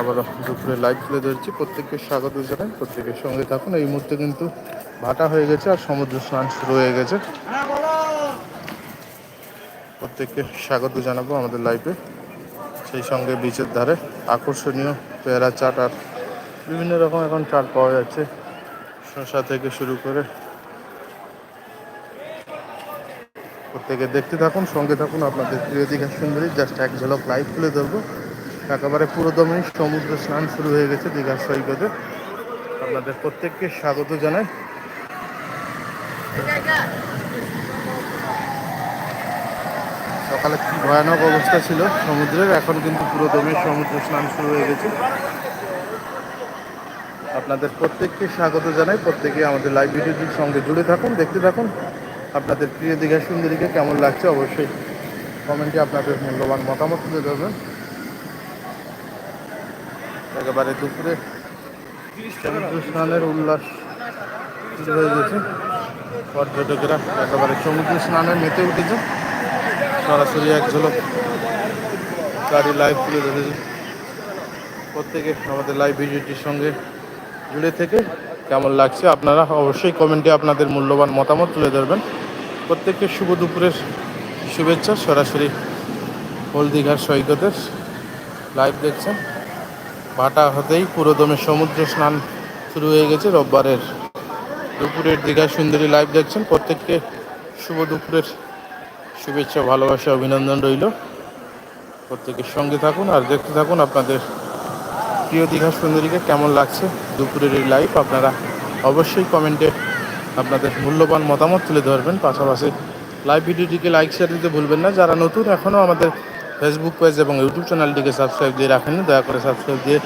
আবারও দুপুরে লাইভ তুলে ধরছি। প্রত্যেককে স্বাগত জানাই, প্রত্যেকের সঙ্গে থাকুন। এই মুহূর্তে কিন্তু ভাটা হয়ে গেছে আর সমুদ্র স্নান শুরু হয়ে গেছে। প্রত্যেককে স্বাগত জানাব আমাদের লাইভে সেই সঙ্গে বিচের ধারে আকর্ষণীয় পেয়ারা চাট আর বিভিন্ন রকম এখন চাট পাওয়া যাচ্ছে। শসা থেকে শুরু করে প্রত্যেকে দেখতে থাকুন, সঙ্গে থাকুন। আপনাদের প্রিয় দীঘা সুন্দরী জাস্ট এক ঝলক লাইভ তুলে ধরবো। একেবারে পুরোদমে সমুদ্র স্নান শুরু হয়ে গেছে দীঘার সৈকতে। আপনাদের প্রত্যেককে স্বাগত জানাই। সকালে কি ভয়ানক অবস্থা ছিল সমুদ্রের, এখন কিন্তু পুরো দমে সমুদ্র স্নান শুরু হয়ে গেছে। আপনাদের প্রত্যেককে স্বাগত জানাই। প্রত্যেকে আমাদের লাইভ ভিডিওটির সঙ্গে জুড়ে থাকুন, দেখতে থাকুন। আপনাদের প্রিয় দীঘা সুন্দরীকে কেমন লাগছে অবশ্যই কমেন্টে আপনাদের মূল্যবান মতামত তুলে ধরবেন। একেবারে দুপুরে সমুদ্র স্নানের উল্লাস শুরু হয়ে গেছে। পর্যটকেরা একেবারে সমুদ্র স্নানে মেতে উঠেছে। সরাসরি এক ঝলক গাড়ি লাইভ তুলে ধরেছে। প্রত্যেকে আমাদের লাইভ ভিডিওটির সঙ্গে জুড়ে থেকে কেমন লাগছে আপনারা অবশ্যই কমেন্টে আপনাদের মূল্যবান মতামত তুলে ধরবেন। প্রত্যেককে শুভ দুপুরের শুভেচ্ছা। সরাসরি হলদিঘাট সৈকতের লাইভ দেখছেন। ভাটা হতেই পুরোদমে সমুদ্র স্নান শুরু হয়ে গেছে রোববারের দুপুরের দীঘা সুন্দরী লাইভ দেখছেন। প্রত্যেককে শুভ দুপুরের শুভেচ্ছা, ভালোবাসা, অভিনন্দন রইল। প্রত্যেকের সঙ্গে থাকুন আর দেখতে থাকুন আপনাদের প্রিয় দীঘা সুন্দরীকে কেমন লাগছে দুপুরের এই লাইভ আপনারা অবশ্যই কমেন্টে আপনাদের মূল্যবান মতামত তুলে ধরবেন। পাশাপাশি লাইভ ভিডিওটিকে লাইক শেয়ার দিতে ভুলবেন না। যারা নতুন এখনও আমাদের ফেসবুক পেজ এবং ইউটিউব চ্যানেলটিকে সাবস্ক্রাইব দিয়ে রাখেন দয়া করে সাবস্ক্রাইব দিয়ে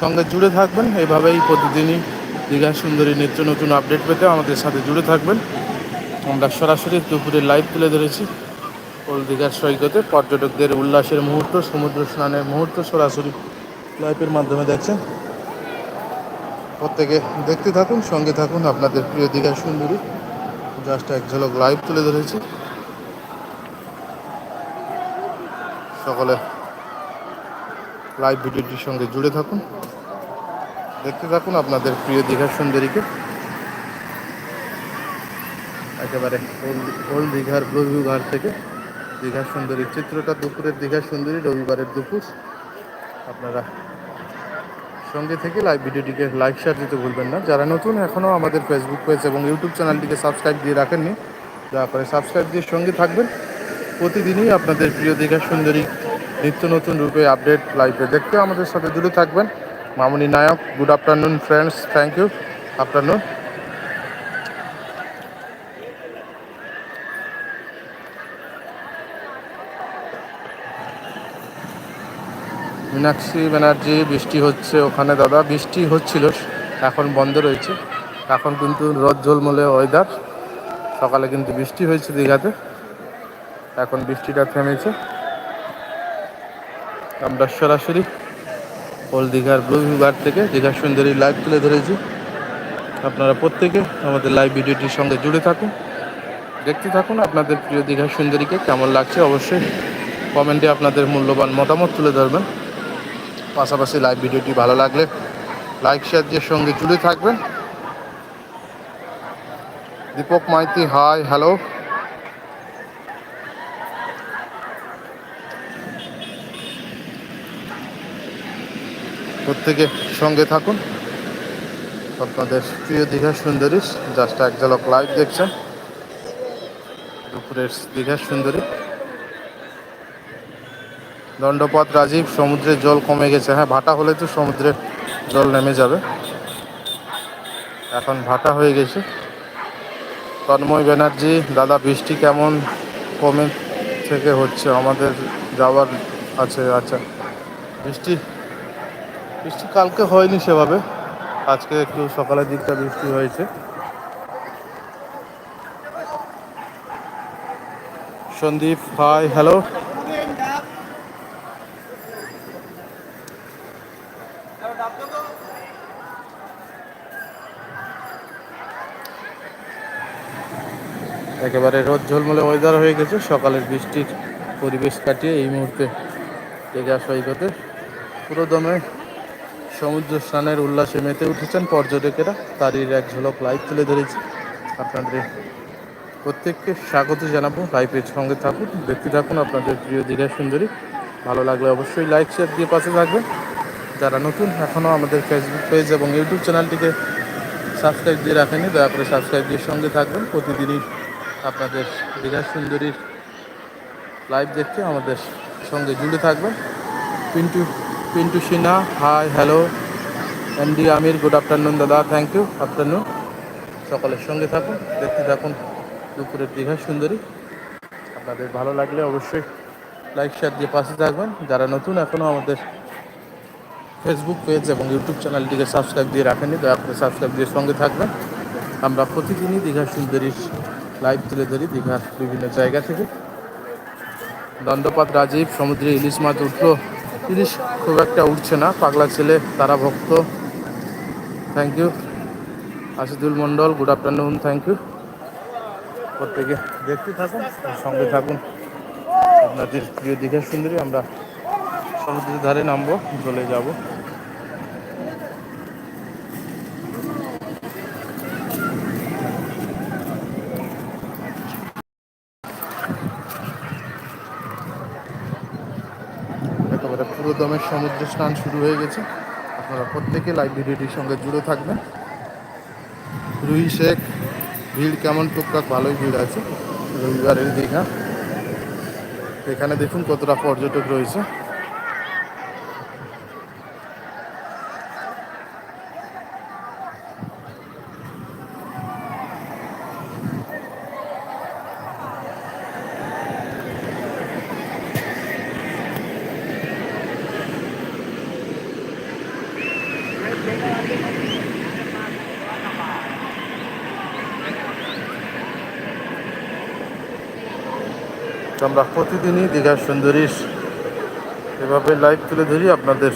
সঙ্গে জুড়ে থাকবেন। এইভাবেই প্রতিদিনই দীঘা সুন্দরী নিত্য নতুন আপডেট পেতে আমাদের সাথে জুড়ে থাকবেন। আমরা সরাসরি দুপুরে লাইভ তুলে ধরেছি ওল দীঘার সৈকতে। পর্যটকদের উল্লাসের মুহূর্ত, সমুদ্র স্নানের মুহূর্ত সরাসরি লাইভের মাধ্যমে দেখছেন। প্রত্যেকে দেখতে থাকুন, সঙ্গে থাকুন। আপনাদের প্রিয় দীঘা সুন্দরী জাস্ট এক ঝলক লাইভ তুলে ধরেছি। সকলে লাইভ ভিডিওটির সঙ্গে জুড়ে থাকুন। দেখতে থাকুন আপনাদের প্রিয় দীঘার সুন্দরীকে। একেবারে ওল দীঘার ঘাট থেকে দীঘার সুন্দরীর চিত্রটা দুপুরের দীঘার সুন্দরী, রবিবারের দুপুর। আপনারা সঙ্গে থেকে লাইভ ভিডিওটিকে লাইক শেয়ার দিতে ভুলবেন না। যারা নতুন, এখনও আমাদের ফেসবুক পেজ এবং ইউটিউব চ্যানেলটিকে সাবস্ক্রাইব দিয়ে রাখেননি, দয়া করে সাবস্ক্রাইব দিয়ে সঙ্গে থাকবেন। প্রতিদিনই আপনাদের প্রিয় দীঘা সুন্দরী নিত্য নতুন রূপে আপডেট লাইভে দেখতে আমাদের সাথে জুড়ে থাকবেন Mamuni Nayak. Good afternoon friends thank you afternoon Meenakshi Banerjee, বৃষ্টি হচ্ছে ওখানে দাদা। বৃষ্টি হচ্ছিল, এখন বন্ধ রয়েছে। এখন কিন্তু রোদ ঝলমলে ওয়েদার সকালে কিন্তু বৃষ্টি হয়েছে দীঘাতে। এখন বৃষ্টিটা থেমেছে। আমরা সরাসরি ওল দীঘার ব্লু থেকে দীঘা সুন্দরী লাইভ তুলে ধরেছি। আপনারা প্রত্যেকে আমাদের লাইভ ভিডিওটির সঙ্গে জুড়ে থাকুন। দেখতে থাকুন আপনাদের প্রিয় দীঘা সুন্দরীকে কেমন লাগছে। অবশ্যই কমেন্টে আপনাদের মূল্যবান মতামত তুলে ধরবেন। পাশাপাশি লাইভ ভিডিওটি ভালো লাগলে লাইক, শেয়ার সঙ্গে জুড়ে থাকবেন। Dipak Maity, hi, hello. প্রত্যেকে সঙ্গে থাকুন। আপনাদের প্রিয় দীঘা সুন্দরী জাস্ট এক ঝলক লাইভ দেখছেন। দুপুরের দীঘা সুন্দরী। দণ্ডপথ রাজীব, সমুদ্রের জল কমে গেছে। হ্যাঁ ভাটা হলে তো সমুদ্রের জল নেমে যাবে। এখন ভাটা হয়ে গেছে। তন্ময় ব্যানার্জি, দাদা, বৃষ্টি কেমন? কমে থেকে হচ্ছে। আমাদের যাওয়ার আছে আচ্ছা। বৃষ্টি বৃষ্টি কালকে হয়নি সেভাবে। আজকে একটু সকালের দিকটা বৃষ্টি হয়েছে। সন্দীপ হাই হ্যালো একেবারে রোদ ঝলমলে ওয়েদার হয়ে গেছে। সকালের বৃষ্টির পরিবেশ কাটিয়ে এই মুহূর্তে দীঘা সৈকতে পুরো দমে সমুদ্র স্নানের উল্লাসে মেতে উঠেছেন পর্যটকেরা। তারই এক ঝলক লাইভ তুলে ধরেছি। আপনাদের প্রত্যেককে স্বাগত জানাব। লাইভের সঙ্গে থাকুন, দেখতে থাকুন আপনাদের প্রিয় দীঘা সুন্দরী। ভালো লাগলে অবশ্যই লাইক শেয়ার দিয়ে পাশে থাকবেন। যারা নতুন, এখনও আমাদের ফেসবুক পেজ এবং ইউটিউব চ্যানেলটিকে সাবস্ক্রাইব দিয়ে রাখেনি দয়া করে সাবস্ক্রাইব দিয়ে সঙ্গে থাকবেন। প্রতিদিনই আপনাদের দীঘা সুন্দরীর লাইভ দেখতে আমাদের সঙ্গে জুড়ে থাকবেন। Pintu Pintu Sinha hi hello MD Amir good afternoon দাদা। থ্যাংক ইউ আফটারনুন সকলের সঙ্গে থাকুন, দেখতে থাকুন। দুপুরের দীঘা সুন্দরী। আপনাদের ভালো লাগলে অবশ্যই লাইক শেয়ার দিয়ে পাশে থাকবেন। যারা নতুন এখনও আমাদের ফেসবুক পেজ এবং ইউটিউব চ্যানেলটিকে সাবস্ক্রাইব দিয়ে রাখেননি, দয়া করে সাবস্ক্রাইব দিয়ে সঙ্গে থাকবেন। আমরা প্রতিদিনই দীঘা সুন্দরীর লাইভ তুলে ধরি দীঘার বিভিন্ন জায়গা থেকে। দণ্ডপাত, রাজীব, সমুদ্রে ইলিশ মাছ উঠল। ইলিশ খুব একটা উঠছে না। পাগলা ছেলে, তারা ভক্ত। Thank you Ashidul Mondal good afternoon thank you প্রত্যেকে দেখতে থাকুন, সঙ্গে থাকুন। আপনাদের প্রিয় দীঘা সুন্দরী, আমরা সমুদ্রের ধারে নামবো, চলে যাব। দমের সমুদ্র স্নান শুরু হয়ে গেছে। আপনারা প্রত্যেকে লাইভ ভিডিওটির সঙ্গে জুড়ে থাকবেন। রুই শেখ, ভিড় কেমন? টুকটাক ভালোই ভিড় আছে। রবিবারের দীঘা। এখানে দেখুন কতটা পর্যটক রয়েছে। আমরা প্রতিদিনই দীঘার সুন্দরীর এভাবে লাইভ তুলে ধরি। আপনাদের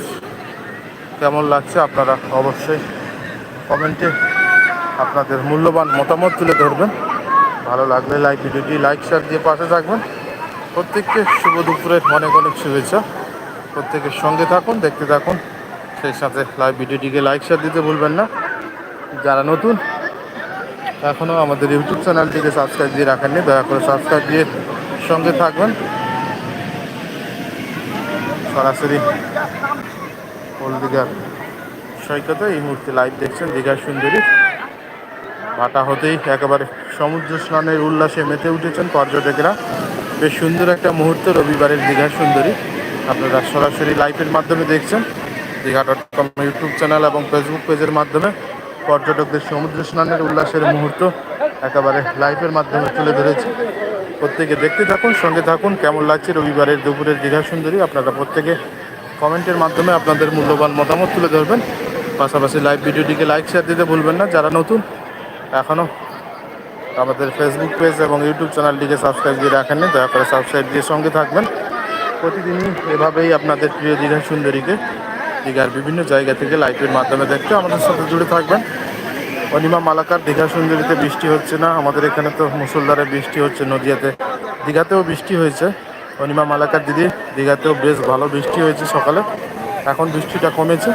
কেমন লাগছে আপনারা অবশ্যই কমেন্টে আপনাদের মূল্যবান মতামত তুলে ধরবেন। ভালো লাগলে লাইভ ভিডিওটি লাইক শেয়ার দিয়ে পাশে থাকবেন। প্রত্যেককে শুভ দুপুরের অনেক অনেক শুভেচ্ছা। প্রত্যেকের সঙ্গে থাকুন, দেখতে থাকুন। সেই সাথে লাইভ ভিডিওটিকে লাইক শেয়ার দিতে ভুলবেন না। যারা নতুন এখনও আমাদের ইউটিউব চ্যানেলটিকে সাবস্ক্রাইব দিয়ে রাখেননি, দয়া করে সাবস্ক্রাইব দিয়ে সঙ্গে থাকবেন। সরাসরি দীঘার সৈকতে এই মুহূর্তে লাইভ দেখছেন দীঘার সুন্দরী। ভাটা হতেই একেবারে সমুদ্র স্নানের উল্লাসে মেতে উঠেছেন পর্যটকেরা। বেশ সুন্দর একটা মুহূর্ত রবিবারের দীঘার সুন্দরী। আপনারা সরাসরি লাইভের মাধ্যমে দেখছেন। Digha dot com YouTube channel এবং ফেসবুক পেজের মাধ্যমে। পর্যটকদের সমুদ্র স্নানের উল্লাসের মুহূর্ত একেবারে লাইভের মাধ্যমে তুলে ধরেছে। প্রত্যেকে দেখতে থাকুন, সঙ্গে থাকুন, কেমন লাগছে রবিবারের দুপুরের দীঘা সুন্দরী? আপনারা প্রত্যেকে কমেন্টের মাধ্যমে আপনাদের মূল্যবান মতামত তুলে ধরবেন। পাশাপাশি লাইভ ভিডিওটিকে লাইক শেয়ার দিতে ভুলবেন না। যারা নতুন, এখনও আমাদের ফেসবুক পেজ এবং ইউটিউব চ্যানেলটিকে সাবস্ক্রাইব দিয়ে রাখেননি, দয়া করে সাবস্ক্রাইব দিয়ে সঙ্গে থাকবেন। প্রতিদিনই এভাবেই আপনাদের প্রিয় দীঘা সুন্দরীকে দীঘার বিভিন্ন জায়গা থেকে লাইভের মাধ্যমে দেখতে আমাদের সাথে জুড়ে থাকবেন। অনিমা মালাকার, দীঘা সুন্দরীতে বৃষ্টি হচ্ছে না। আমাদের এখানে তো মুসলধারে বৃষ্টি হচ্ছে, নদিয়াতে। দীঘাতেও বৃষ্টি হয়েছে। অনিমা মালাকার দিদি, দীঘাতেও বেশ ভালো বৃষ্টি হয়েছে সকালে। এখন বৃষ্টিটা কমেছে।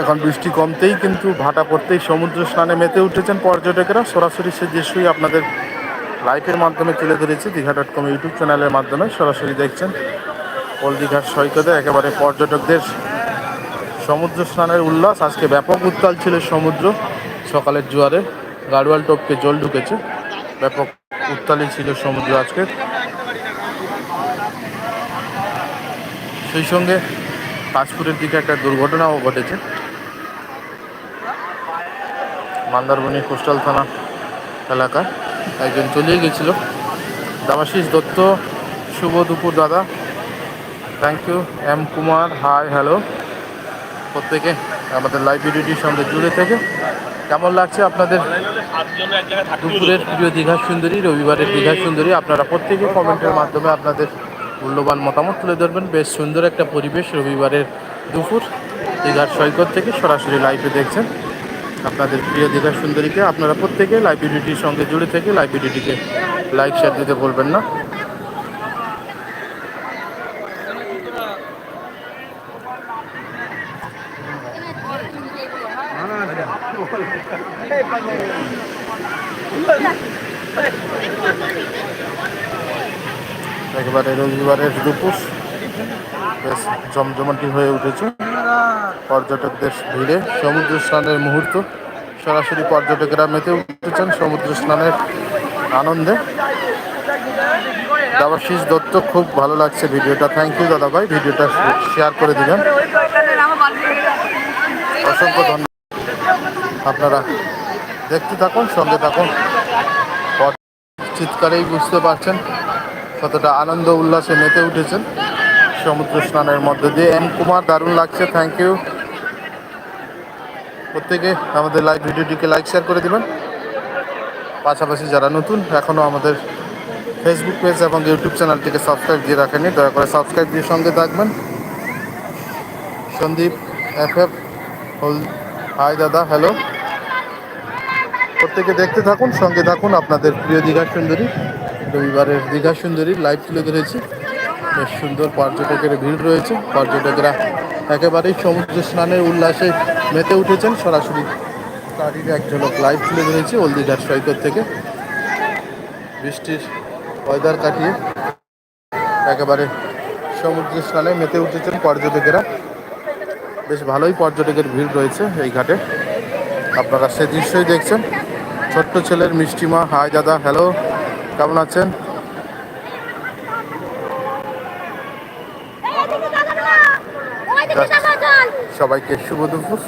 এখন বৃষ্টি কমতেই কিন্তু ভাটা পড়তেই সমুদ্র স্নানে মেতে উঠেছেন পর্যটকেরা। সরাসরি সে দৃশ্যই আপনাদের লাইভের মাধ্যমে তুলে ধরেছি, দীঘা ডট কম ইউটিউব চ্যানেলের মাধ্যমে সরাসরি দেখছেন। দীঘার সৈকতে একেবারে পর্যটকদের সমুদ্র স্নানের উল্লাস। আজকে ব্যাপক উত্তাল ছিল সমুদ্র। সকালের জোয়ারে গাড়োয়াল টোপকে জল ঢুকেছে। ব্যাপক উত্তালই ছিল সমুদ্র আজকে। সেই সঙ্গে কাশপুরের দিকে একটা দুর্ঘটনাও ঘটেছে। মান্দারবনি কোস্টাল থানা এলাকায় একজন চলিয়ে গেছিল। দামাশিস দত্ত, শুভ দুপুর দাদা thank you M Kumar hi hello প্রত্যেকে আমাদের লাইভ ভিডিওটির সঙ্গে জুড়ে থেকে। কেমন লাগছে আপনাদের দুপুরের প্রিয় দীঘা সুন্দরী, রবিবারের দীঘা সুন্দরী? আপনারা প্রত্যেকে কমেন্টের মাধ্যমে আপনাদের মূল্যবান মতামত তুলে ধরবেন। বেশ সুন্দর একটা পরিবেশ রবিবারের দুপুর দীঘার সৈকত থেকে সরাসরি লাইভে দেখছেন আপনাদের প্রিয় দীঘা সুন্দরীকে। আপনারা প্রত্যেকে লাইভ ভিডিওটির সঙ্গে জুড়ে থেকে লাইভ ভিডিওটিকে লাইক শেয়ার দিতে বলবেন না। একেবারে রবিবারের দুপুর বেশ জমজমাটি হয়ে উঠেছে। পর্যটকদের ভিড়ে সমুদ্র স্নানের মুহূর্ত। সরাসরি পর্যটকেরা মেতে উঠেছেন সমুদ্র স্নানের আনন্দে। দেবাশিস দত্ত, খুব ভালো লাগছে ভিডিওটা। থ্যাংক ইউ দাদা ভাই, ভিডিওটা শেয়ার করে দিলেন অসংখ্য ধন্যবাদ। আপনারা দেখতে থাকুন, সঙ্গে থাকুন। চিৎকারেই বুঝতে পারছেন। কতটা আনন্দ উল্লাসে মেতে উঠেছেন। সমুদ্র স্নানের মধ্যে দিয়ে এম কুমার, দারুণ লাগছে থ্যাংক ইউ প্রত্যেকে আমাদের লাইভ ভিডিওটিকে লাইক শেয়ার করে দেবেন। পাশাপাশি যারা নতুন এখনও আমাদের ফেসবুক পেজ এবং ইউটিউব চ্যানেলটিকে সাবস্ক্রাইব দিয়ে রাখেনি দয়া করে সাবস্ক্রাইব দিয়ে সঙ্গে থাকবেন। সন্দীপ এফ এফ হল হাই দাদা হ্যালো প্রত্যেকে দেখতে থাকুন, সঙ্গে থাকুন আপনাদের প্রিয় দীঘা সুন্দরী। রবিবারের দীঘা সুন্দরী লাইভ তুলে ধরেছি। বেশ সুন্দর পর্যটকের ভিড় রয়েছে। পর্যটকরা একেবারেই সমুদ্র স্নানের উল্লাসে মেতে উঠেছেন। সরাসরি তারই এক ঝলক লাইভ তুলে ধরেছি ওলদিঘাট সৈকত থেকে। বৃষ্টির ওয়েদার কাটিয়ে একেবারে সমুদ্র স্নানে মেতে উঠেছেন পর্যটকেরা। বেশ ভালোই পর্যটকের ভিড় রয়েছে এই ঘাটে। আপনারা সে দৃশ্যই দেখছেন। ছোট্ট ছেলের মিষ্টিমা, হাই দাদা হ্যালো কেমন আছেন? সবাইকে শুভ দুপুর।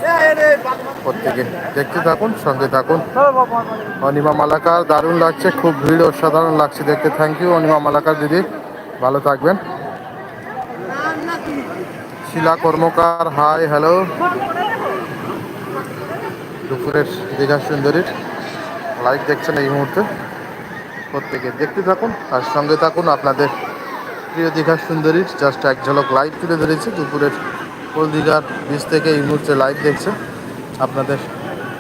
প্রত্যেকে দেখতে থাকুন সঙ্গে থাকুন। অনিমা মালাকার দারুণ লাগছে খুব ভিড় অসাধারণ লাগছে দেখতে। থ্যাংক ইউ অনিমা মালাকার দিদি। ভালো থাকবেন। শিলা কর্মকার হাই হ্যালো দুপুরের দীঘা সুন্দরীর। লাইভ দেখছেন এই মুহূর্তে। প্রত্যেকে দেখতে থাকুন আর সঙ্গে থাকুন আপনাদের প্রিয় দীঘা সুন্দরীর জাস্ট এক ঝলক লাইভ তুলে ধরেছি, দুপুরের কোল দীঘার বীজ থেকে এই মুহূর্তে লাইভ দেখছেন আপনাদের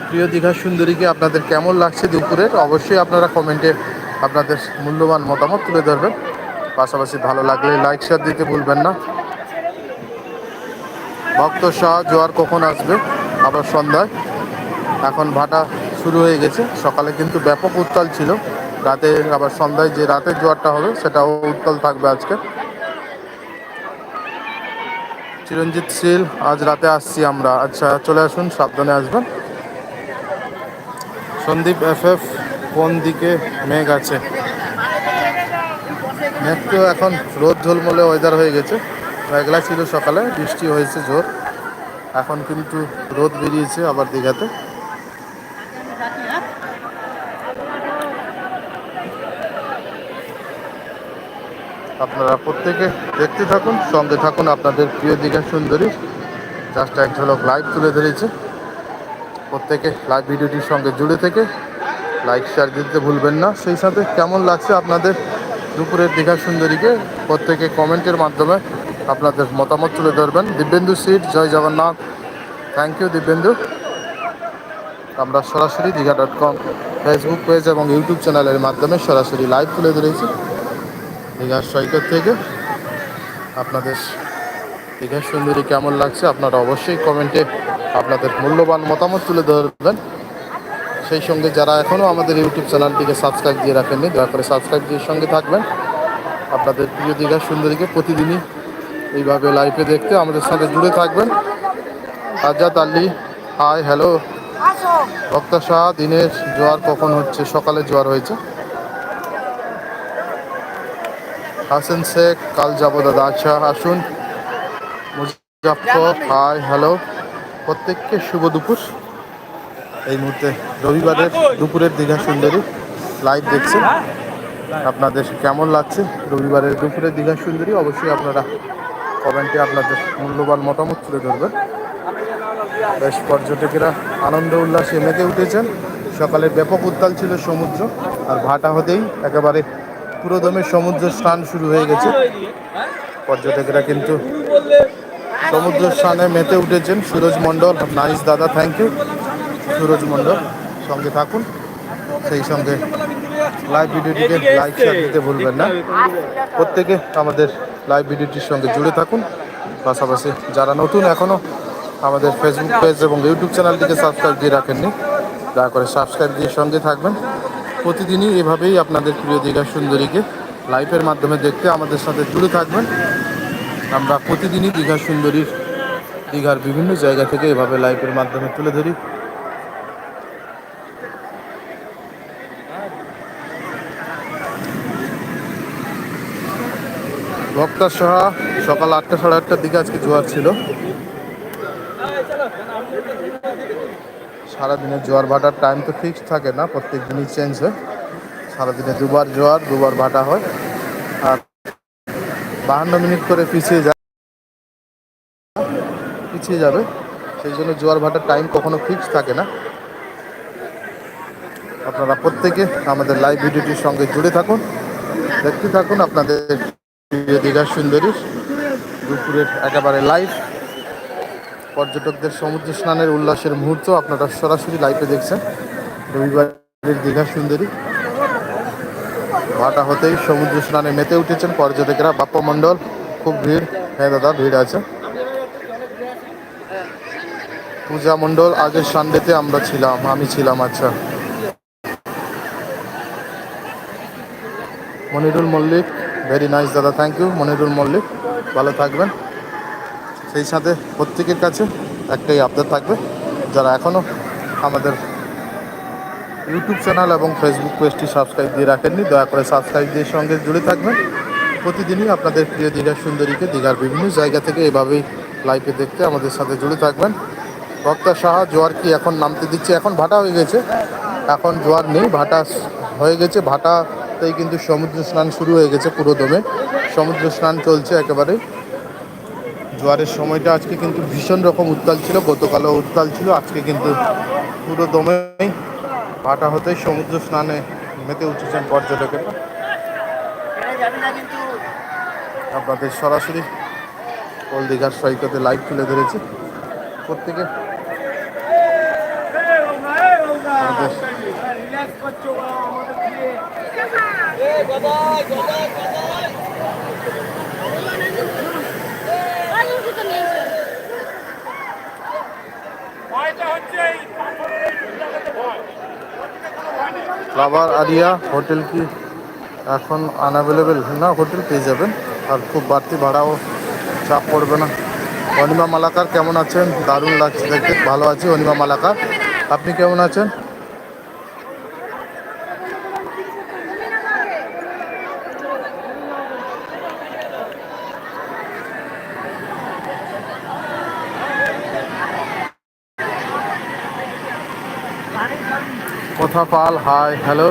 প্রিয় দীঘা সুন্দরীকে আপনাদের কেমন লাগছে দুপুরের, অবশ্যই আপনারা কমেন্টে আপনাদের মূল্যবান মতামত তুলে ধরবেন। পাশাপাশি ভালো লাগলে লাইক শেয়ার দিতে ভুলবেন না। ভক্ত শাহ জোয়ার কখন আসবে? আবার সন্ধ্যায়। এখন ভাটা শুরু হয়ে গেছে, সকালে কিন্তু ব্যাপক উত্তাল ছিল। রাতে আবার সন্ধ্যায় যে রাতের জোয়ারটা হবে, সেটাও উত্তাল থাকবে আজকে। চিরঞ্জিত শীল, আজ রাতে আসছি আমরা। আচ্ছা চলে আসুন, সাবধানে আসবেন। সন্দীপ এফ এফ কোন দিকে মেঘ আছে? মেঘ তো এখন রোদ ঝলমলে ওয়েদার হয়ে গেছে। মেঘলা ছিল সকালে, বৃষ্টি হয়েছে জোর। এখন কিন্তু রোদ বেরিয়েছে আবার দীঘাতে। আপনারা প্রত্যেকে দেখতে থাকুন, সঙ্গে থাকুন আপনাদের প্রিয় দীঘা সুন্দরী। জাস্ট এক ঝলক লাইভ তুলে ধরেছে। প্রত্যেকে লাইভ ভিডিওটির সঙ্গে জুড়ে থেকে লাইক শেয়ার দিতে ভুলবেন না। সেই সাথে কেমন লাগছে আপনাদের দুপুরের দীঘা সুন্দরীকে? প্রত্যেকে কমেন্টের মাধ্যমে আপনাদের মতামত তুলে ধরবেন। দিব্যেন্দু সিট জয় জগন্নাথ। Thank you Dibyendu. আমরা সরাসরি Digha dot com Facebook page এবং ইউটিউব চ্যানেলের মাধ্যমে সরাসরি লাইভ তুলে ধরেছি। দীঘার সৈকত থেকে। আপনাদের দীঘার সুন্দরী কেমন লাগছে আপনারা অবশ্যই কমেন্টে আপনাদের মূল্যবান মতামত তুলে ধরবেন। সেই সঙ্গে যারা এখনও আমাদের ইউটিউব চ্যানেলটিকে সাবস্ক্রাইব দিয়ে রাখেননি দয়া করে সাবস্ক্রাইব দিয়ে সঙ্গে থাকবেন। আপনাদের প্রিয় দীঘার সুন্দরীকে প্রতিদিনই এইভাবে লাইভে দেখতে আমাদের সাথে জুড়ে থাকবেন। আজাদ আলী হাই হ্যালো ভক্ত শাহ দিনের জোয়ার কখন হচ্ছে? সকালে জোয়ার হয়েছে। হাসান শেখ কাল যাব দাদা। আচ্ছা আসুন। Muzaffar hi hello. প্রত্যেককে শুভ দুপুর। এই মুহূর্তে রবিবারের দুপুরের দীঘা সুন্দরী লাইভ দেখছেন। আপনাদের কেমন লাগছে রবিবারের দুপুরের দীঘা সুন্দরী? অবশ্যই আপনারা কমেন্টে আপনাদের মূল্যবান মতামত তুলে ধরবেন। বেশ পর্যটকেরা আনন্দ উল্লাসে মেতে উঠেছেন। সকালে ব্যাপক উত্তাল ছিল সমুদ্র আর ভাটা হতেই একেবারে পুরোদমে সমুদ্র স্নান শুরু হয়ে গেছে। পর্যটকেরা কিন্তু সমুদ্র স্নানে মেতে উঠেছেন। সুরজ মণ্ডল, নাইস দাদা থ্যাংক ইউ সুরজ মণ্ডল, সঙ্গে থাকুন। সেই সঙ্গে লাইভ ভিডিওটিকে লাইক শেয়ার দিতে ভুলবেন না। প্রত্যেকে আমাদের লাইভ ভিডিওটির সঙ্গে জুড়ে থাকুন। পাশাপাশি যারা নতুন এখনও আমাদের ফেসবুক পেজ এবং ইউটিউব চ্যানেলটিকে সাবস্ক্রাইব দিয়ে রাখেননি, দয়া করে সাবস্ক্রাইব দিয়ে সঙ্গে থাকবেন। প্রতিদিনই এভাবেই আপনাদের প্রিয় দীঘা সুন্দরীকে লাইভের মাধ্যমে দেখতে আমাদের সাথে জুড়ে থাকবেন। আমরা প্রতিদিনই দীঘা সুন্দরীর, দীঘার বিভিন্ন জায়গা থেকে এভাবে লাইভের মাধ্যমে তুলে ধরি। ভক্তা সাহা, সকাল আটটা সাড়ে আটটার দিকে আজকে জোয়ার ছিল। সারাদিনের জোয়ার ভাটার টাইম তো ফিক্সড থাকে না প্রত্যেক দিনই চেঞ্জ হয়। সারাদিনে দুবার জোয়ার, দুবার ভাটা হয়। আর বাহান্ন মিনিট করে পিছিয়ে যায়, পিছিয়ে যাবে। সেই জন্য জোয়ার ভাটার টাইম কখনো ফিক্স থাকে না। আপনারা প্রত্যেকে আমাদের লাইভ ভিডিওটির সঙ্গে জুড়ে থাকুন। দেখতে থাকুন আপনাদের প্রিয় দীঘার সুন্দরী দুপুরের একেবারে লাইভ পর্যটকদের সমুদ্র স্নানের উল্লাসের মুহূর্ত আপনারা সরাসরি লাইভে দেখছেন। রবিবারের দীঘা সুন্দরী। ভাটা হতেই সমুদ্র স্নানে মেতে উঠেছেন পর্যটকেরা। বাপ্পা মণ্ডল, খুব ভিড়। হ্যাঁ দাদা, ভিড় আছে। পূজা মণ্ডল আগের সানডেতে আমরা ছিলাম, আমি ছিলাম আচ্ছা। মনিরুল মল্লিক ভেরি নাইস দাদা থ্যাংক ইউ মনিরুল মল্লিক, ভালো থাকবেন। সেই সাথে প্রত্যেকের কাছে একটাই আবদার থাকবে। যারা এখনও আমাদের ইউটিউব চ্যানেল এবং ফেসবুক পেজটি সাবস্ক্রাইব দিয়ে রাখেননি, দয়া করে সাবস্ক্রাইব দিয়ে সঙ্গে জুড়ে থাকবেন। প্রতিদিনই আপনাদের প্রিয় দীঘার সুন্দরীকে, দীঘার বিভিন্ন জায়গা থেকে এভাবেই লাইভে দেখতে আমাদের সাথে জুড়ে থাকবেন। ভক্তা সাহা, জোয়ার কি এখন নামতে দিচ্ছে? এখন ভাটা হয়ে গেছে। এখন জোয়ার নেই, ভাটা হয়ে গেছে। ভাটাতেই কিন্তু সমুদ্র স্নান শুরু হয়ে গেছে পুরো দমে। সমুদ্র স্নান চলছে একেবারে জোয়ারের সময়টা আজকে কিন্তু ভীষণ রকম উত্তাল ছিল, গতকালও উত্তাল ছিল, আজকে কিন্তু পুরো দমেই ভাটা হতেই সমুদ্র স্নানে মেতে উঠেছেন পর্যটকেরা। আপনাদের সরাসরি ওল দীঘার সৈকতে লাইভ তুলে ধরেছি। প্রত্যেকে আমাদের বাবার আরিয়া হোটেল কি এখন আনঅ্যাভেলেবেল না, হোটেল পেয়ে যাবেন। আর খুব বাড়তি ভাড়াও চাপ পড়বে না। অনিমা মালাকার কেমন আছেন? দারুণ লাগছে দেখতে। ভালো আছি অনিমা মালাকার। আপনি কেমন আছেন? কথা পাল হাই হ্যালো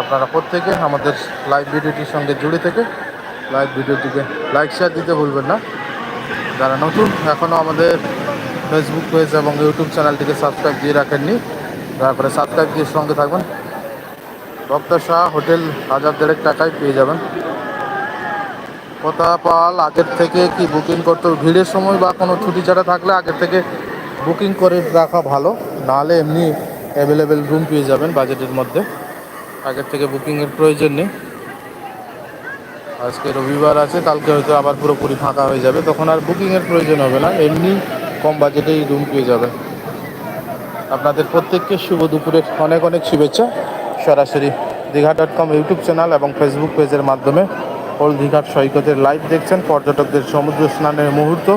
আপনারা প্রত্যেকে আমাদের লাইভ ভিডিওটির সঙ্গে জুড়ে থেকে লাইভ ভিডিওটিকে লাইক শেয়ার দিতে ভুলবেন না। যারা নতুন এখনও আমাদের ফেসবুক পেজ এবং ইউটিউব চ্যানেলটিকে সাবস্ক্রাইব দিয়ে রাখেননি করে সাবস্ক্রাইব দিয়ে সঙ্গে থাকবেন। ডক্টর শাহ, হোটেল, হাজার দেড়েক টাকায় পেয়ে যাবেন। কথা পাল, আগের থেকে কি বুকিং করতে? ভিড়ের সময় বা কোনো ছুটি ছাড়া থাকলে আগের থেকে বুকিং করে রাখা ভালো। নাহলে এমনি অ্যাভেলেবেল রুম পেয়ে যাবেন বাজেটের মধ্যে। আগের থেকে বুকিংয়ের প্রয়োজন নেই। আজকে রবিবার আছে, কালকে হয়তো আবার পুরোপুরি ফাঁকা হয়ে যাবে। তখন আর বুকিংয়ের প্রয়োজন হবে না। এমনি কম বাজেটেই রুম পেয়ে যাবে আপনাদের প্রত্যেককে শুভ দুপুরের অনেক অনেক শুভেচ্ছা। সরাসরি Digha dot com YouTube channel এবং ফেসবুক পেজের মাধ্যমে ওল দীঘার সৈকতের লাইভ দেখছেন। পর্যটকদের সমুদ্র স্নানের মুহূর্ত।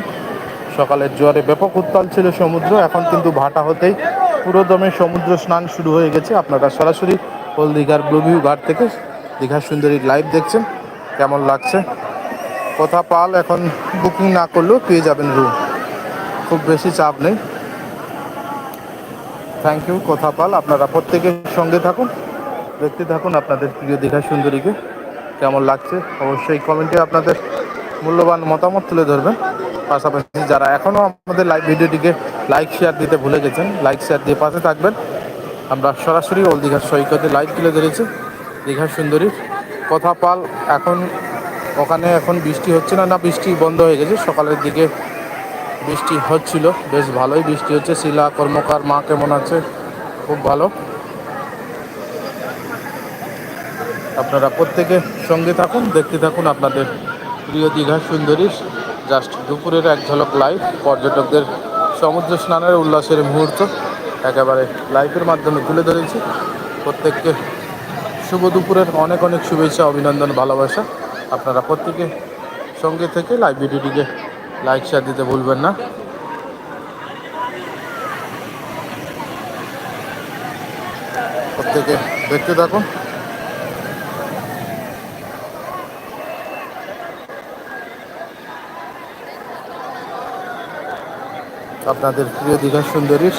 সকালের জোয়ারে ব্যাপক উত্তাল ছিল সমুদ্র। এখন কিন্তু ভাটা হতেই পুরো দমে সমুদ্র স্নান শুরু হয়ে গেছে। আপনারা সরাসরি ওল দীঘার ব্লুভিউ ঘাট থেকে দীঘার সুন্দরী লাইভ দেখছেন। কেমন লাগছে? কথা পাল, এখন বুকিং না করলেও পেয়ে যাবেন রুম খুব বেশি চাপ নেই। থ্যাংক ইউ কথা পাল। আপনারা প্রত্যেকের সঙ্গে থাকুন। দেখতে থাকুন আপনাদের প্রিয় দীঘা সুন্দরীকে। কেমন লাগছে? অবশ্যই কমেন্টে আপনাদের মূল্যবান মতামত তুলে ধরবেন। পাশাপাশি যারা এখনও আমাদের লাইভ ভিডিওটিকে লাইক শেয়ার দিতে ভুলে গেছেন লাইক শেয়ার দিয়ে পাশে থাকবেন। আমরা সরাসরি ওল দীঘার সৈকতে লাইভ তুলে ধরেছি, দীঘার সুন্দরীর কথা পাল। এখন ওখানে এখন বৃষ্টি হচ্ছে না না বৃষ্টি বন্ধ হয়ে গেছে, সকালের দিকে বৃষ্টি হচ্ছিল, বেশ ভালোই বৃষ্টি হচ্ছে। শিলা কর্মকার, মা কেমন আছে? খুব ভালো। আপনারা প্রত্যেকে সঙ্গে থাকুন, দেখতে থাকুন আপনাদের প্রিয় দীঘা সুন্দরী জাস্ট দুপুরের এক ঝলক লাইভ পর্যটকদের সমুদ্র স্নানের উল্লাসের মুহূর্ত একেবারে লাইভের মাধ্যমে তুলে ধরেছি। প্রত্যেককে শুভ দুপুরের অনেক অনেক শুভেচ্ছা, অভিনন্দন, ভালোবাসা। আপনারা প্রত্যেকে সঙ্গে থেকে লাইভ ভিডিওটিকে লাইক শেয়ার দিতে ভুলবেন না। প্রত্যেকে দেখতে থাকুন। আপনাদের প্রিয় দীঘার সুন্দরী।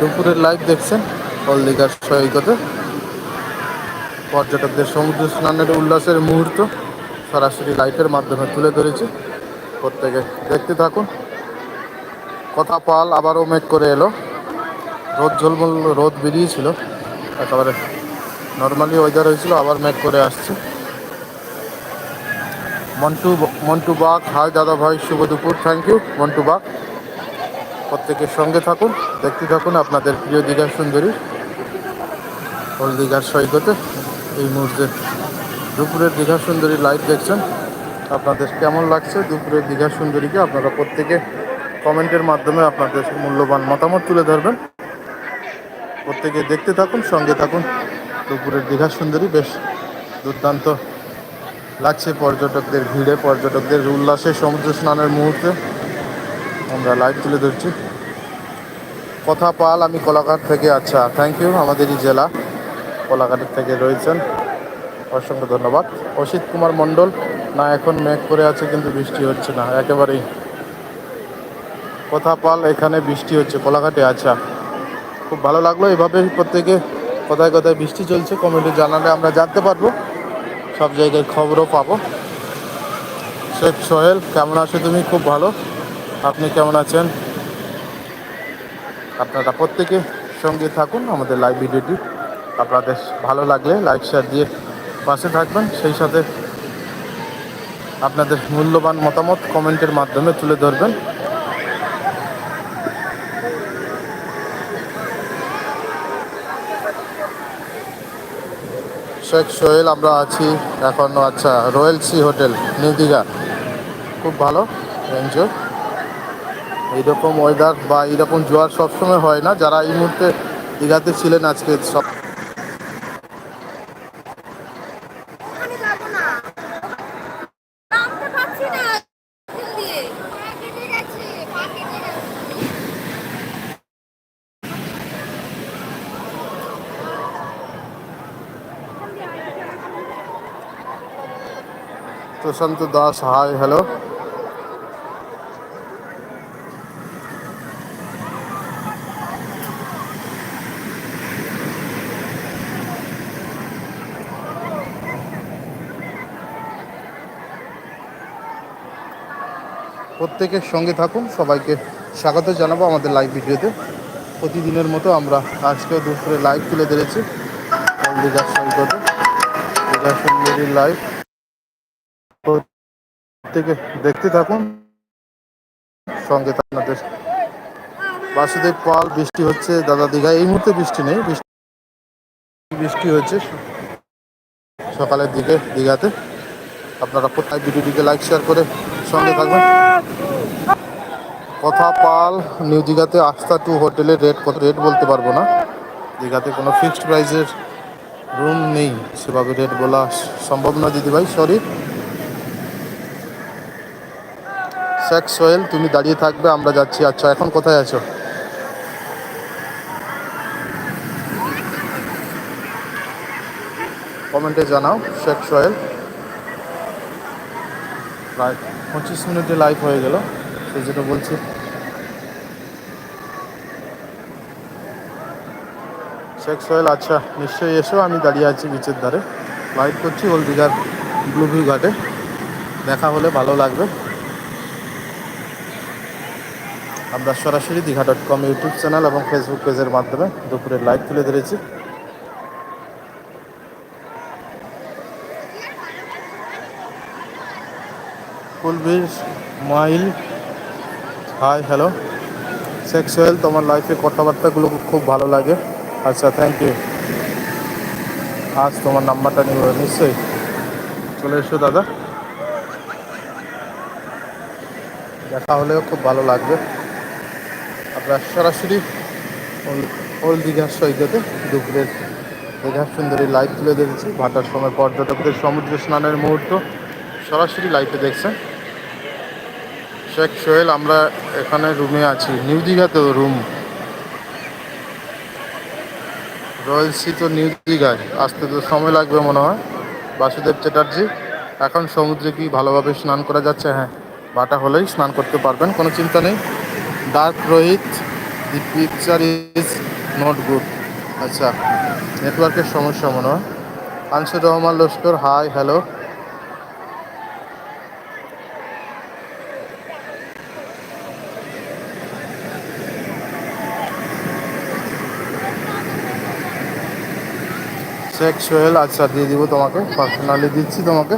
দুপুরের লাইভ দেখছেন হল দীঘার সৈকতে। পর্যটকদের সমুদ্র স্নানের উল্লাসের মুহূর্ত সরাসরি লাইভের মাধ্যমে তুলে ধরেছি। প্রত্যেকে দেখতে থাকুন। কথা পাল আবারও মেঘ করে এলো। রোদ ঝলমল, রোদ বেরিয়েছিল। একেবারে নর্মালি ওয়েদার হয়েছিল, আবার মেঘ করে আসছে। মন্টু মন্টু বাগ হাই দাদা ভাই, শুভ দুপুর থ্যাংক ইউ মন্টু বাগ প্রত্যেকের সঙ্গে থাকুন। দেখতে থাকুন আপনাদের প্রিয় দীঘার সুন্দরী। হল দীঘার সৈকতে এই মুহূর্তে দুপুরের দীঘা সুন্দরী লাইভ দেখছেন। আপনাদের কেমন লাগছে দুপুরের দীঘা সুন্দরীকে? আপনারা প্রত্যেকে কমেন্টের মাধ্যমে আপনাদের মূল্যবান মতামত তুলে ধরবেন। প্রত্যেকে দেখতে থাকুন, সঙ্গে থাকুন। দুপুরের দীঘা সুন্দরী বেশ দুর্দান্ত লাগছে। পর্যটকদের ভিড়ে, পর্যটকদের উল্লাসে, সমুদ্র স্নানের মুহূর্তে আমরা লাইভ তুলে ধরছি। কথা পাল, আমি কোলাঘাট থেকে আচ্ছা থ্যাংক ইউ আমাদেরই জেলা কোলাঘাটের থেকে রয়েছেন। অসংখ্য ধন্যবাদ। অসিত কুমার মণ্ডল, না এখন মেঘ করে আছে, কিন্তু বৃষ্টি হচ্ছে না, একেবারেই। কথা পাল, এখানে বৃষ্টি হচ্ছে, কোলাঘাটে আচ্ছা। খুব ভালো লাগল এভাবে প্রত্যেকে কোথায় কোথায় বৃষ্টি চলছে কমেন্টে জানালে আমরা জানতে পারব। সব জায়গায় খবরও পাবো। শেখ সোহেল, কেমন আছো তুমি? খুব ভালো। আপনি কেমন আছেন? আপনারা প্রত্যেকে সঙ্গে থাকুন, আমাদের লাইভ ভিডিওটি আপনাদের ভালো লাগলে লাইক শেয়ার দিয়ে পাশে থাকবেন। সেই সাথে আপনাদের মূল্যবান মতামত কমেন্টের মাধ্যমে তুলে ধরবেন। শেখ সোহেল, আমরা আছি এখন আচ্ছা royal sea hotel, new Digha. খুব ভালো এনজয় এইরকম ওয়েদার বা এইরকম জোয়ার সবসময় হয় না। যারা এই মুহূর্তে দীঘাতে ছিলেন আজকে সব। প্রশান্ত দাস হাই হ্যালো প্রত্যেকের সঙ্গে থাকুন। সবাইকে স্বাগত জানাব আমাদের লাইভ ভিডিওতে। প্রতিদিনের মতো আমরা আজকেও দুপুরে লাইভ তুলে ধরেছি। লাইভ প্রত্যেকে দেখতে থাকুন। সঙ্গে আপনাদের বাসুদেব পাল, বৃষ্টি হচ্ছে। দাদা দীঘা এই মুহূর্তে বৃষ্টি নেই। বৃষ্টি বৃষ্টি হচ্ছে সকালের দিকে দীঘাতে। আপনারা কোথায় ভিডিওটিকে লাইক শেয়ার করে সঙ্গে থাকবেন। কথা পাল, নিউ দীঘাতে আস্থা টু হোটেলের রেট কত? রেট বলতে পারব না। দীঘাতে কোনো ফিক্সড প্রাইসের রুম নেই। সেভাবে রেট বলা সম্ভব না দিদিভাই সরি শেখ সোহেল তুমি দাঁড়িয়ে থাকবে, আমরা যাচ্ছি। আচ্ছা এখন কোথায় আছো? কমেন্টে জানাও শেখ সোহেল প্রায় পঁচিশ মিনিটে লাইভ হয়ে গেল। সেই যেটা বলছি, শেখ সোহেল আচ্ছা নিশ্চয়ই এসো, আমি দাঁড়িয়ে আছি বিচের ধারে। লাইভ করছি হলদিঘার ব্লু ভিউ ঘাটে। দেখা হলে ভালো লাগবে। আমরা সরাসরি Digha dot com YouTube channel এবং ফেসবুক পেজের মাধ্যমে দুপুরের লাইভ তুলে ধরেছি। কুলবীর মাইল হাই হ্যালো সোহেল তোমার লাইফে কথাবার্তাগুলো খুব ভালো লাগে। আচ্ছা থ্যাংক ইউ আজ তোমার নাম্বারটা নিব, নিশ্চয়ই। চলে এসো, দাদা। দেখা হলেও খুব ভালো লাগবে। আমরা সরাসরি ওল- দীঘার সৈকতে দুপুরের দীঘার সুন্দরী লাইভ তুলে দেখেছি ভাটার সময় পর্যটকদের সমুদ্র স্নানের মুহূর্ত। সরাসরি লাইভে দেখছেন। শেখ সোহেল, আমরা এখানে রুমে আছি। নিউ দীঘাতে রুম রয়্যাল সি তো নিউ দীঘায়। আসতে তো সময় লাগবে মনে হয়। বাসুদেব চ্যাটার্জি, এখন সমুদ্রে কি ভালোভাবে স্নান করা যাচ্ছে? হ্যাঁ বাটা হলেই স্নান করতে পারবেন, কোনো চিন্তা নেই। Dark Rohit the picture is not good আচ্ছা নেটওয়ার্কের সমস্যা মনে হয়। আনসুর রহমান লস্কর হাই হ্যালো শেখ সোহেল আচ্ছা দিয়ে দিব তোমাকে পার্সোনালি দিচ্ছি তোমাকে।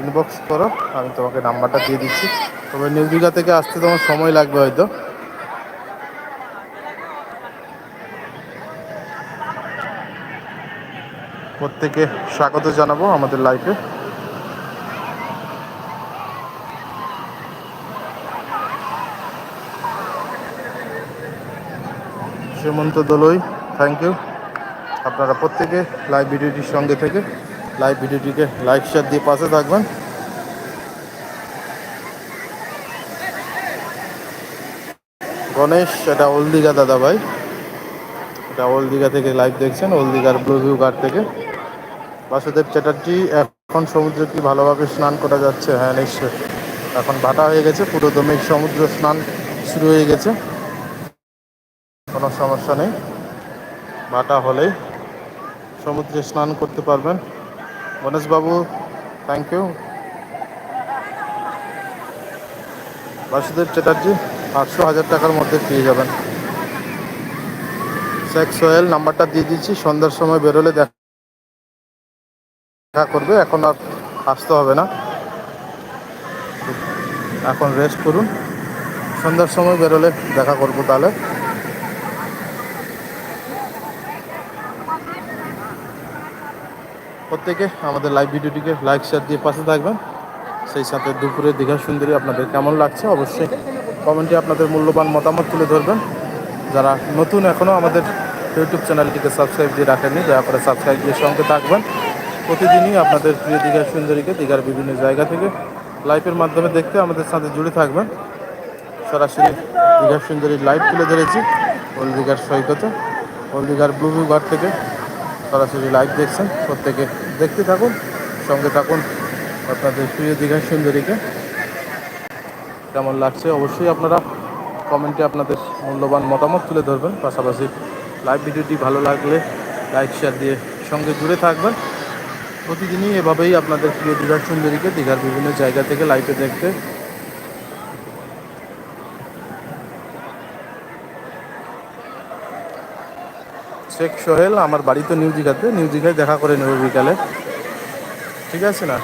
ইনবক্স করো, আমি তোমাকে নাম্বারটা দিয়ে দিচ্ছি। তবে নিউ দীঘা থেকে আসতে তোমার সময় লাগবে হয়তো। প্রত্যেকে স্বাগত জানাব আমাদের লাইফে সীমন্ত দোলই থ্যাংক ইউ আপনারা প্রত্যেকে লাইভ ভিডিওটির সঙ্গে থেকে লাইভ ভিডিওটিকে লাইক শেয়ার দিয়ে পাশে থাকবেন। গণেশ, এটা ওল্ড দীঘা দাদা ভাই। এটা ওল্ড দীঘা থেকে লাইভ দেখছেন ওল্ড দীঘার ব্লু ভিউ ঘাট থেকে। বাসুদেব চ্যাটার্জি, এখন সমুদ্রে কি ভালোভাবে স্নান করা যাচ্ছে? হ্যাঁ নিশ্চয়ই। এখন ভাটা হয়ে গেছে, পুরো দমে সমুদ্র স্নান শুরু হয়ে গেছে। কোনো সমস্যা নেই। ভাটা হলেই সমুদ্রে স্নান করতে পারবেন। গণেশবাবু থ্যাংক ইউ বাসুদেব চ্যাটার্জি আটশো হাজার টাকার মধ্যে পেয়ে যাবেন। শেখ সোহেল নাম্বারটা দিয়ে দিচ্ছি সন্ধ্যার সময় বেরোলে দেখা করবে, এখন আর আসতে হবে না। এখন রেস্ট করুন। সন্ধ্যার সময় বেরোলে দেখা করব তাহলে। প্রত্যেকে আমাদের লাইভ ভিডিওটিকে লাইক শেয়ার দিয়ে পাশে থাকবেন। সেই সাথে দুপুরে দীঘা সুন্দরী আপনাদের কেমন লাগছে অবশ্যই কমেন্টে আপনাদের মূল্যবান মতামত তুলে ধরবেন। যারা নতুন এখনও আমাদের ইউটিউব চ্যানেলটিকে সাবস্ক্রাইব দিয়ে রাখেননি, দয়া করে সাবস্ক্রাইব দিয়ে সঙ্গে থাকবেন। প্রতিদিনই আপনাদের প্রিয় দীঘা সুন্দরীকে দীঘার বিভিন্ন জায়গা থেকে লাইভের মাধ্যমে দেখতে আমাদের সাথে জুড়ে থাকবেন। সরাসরি দীঘা সুন্দরীর লাইভ তুলে ধরেছি, ওল্ড দীঘার সৈকতে, ওল্ড দীঘার ব্লু ঘাট থেকে। সরাসরি লাইভ দেখছেন, প্রত্যেকে দেখতে থাকুন, সঙ্গে থাকুন আপনাদের প্রিয় দীঘা সুন্দরীকে। কেমন লাগছে অবশ্যই আপনারা কমেন্টে আপনাদের মূল্যবান মতামত তুলে ধরবেন। পাশাপাশি লাইভ ভিডিওটি ভালো লাগলে লাইক শেয়ার দিয়ে সঙ্গে জুড়ে থাকবেন। প্রতিদিনই এভাবেই আপনাদের প্রিয় দীঘার সুন্দরীকে দীঘার বিভিন্ন জায়গা থেকে লাইভে দেখতে শেখ সোহেল, আমার বাড়ি তো নিউ দীঘাতে। নিউ দীঘায় দেখা করে নেব বিকালে। ঠিক আছে না?